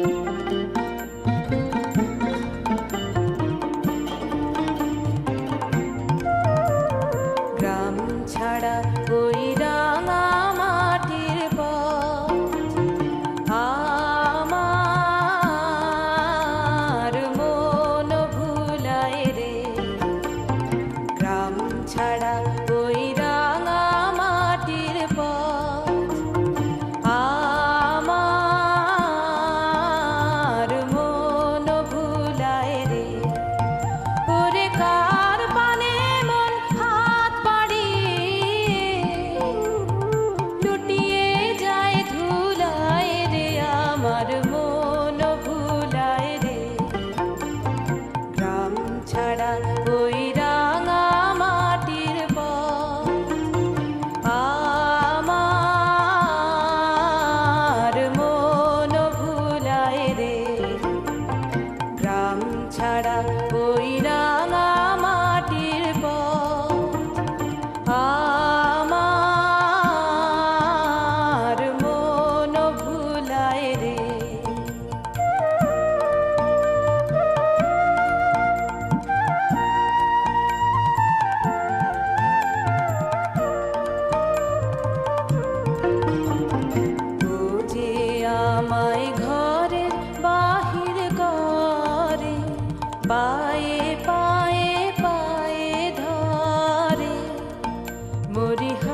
Música পায়ে পায়ে পায়ে ধরে। মরিহা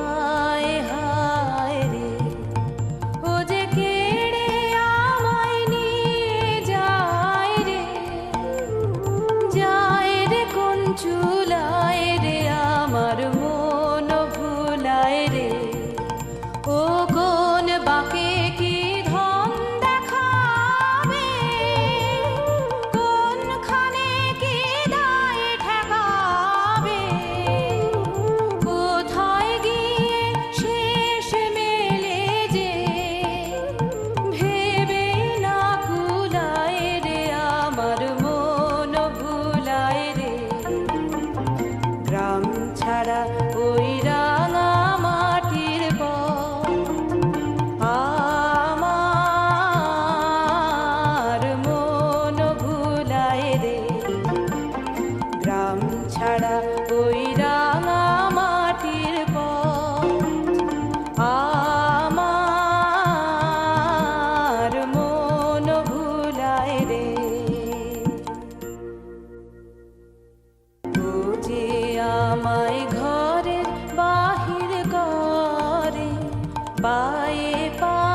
by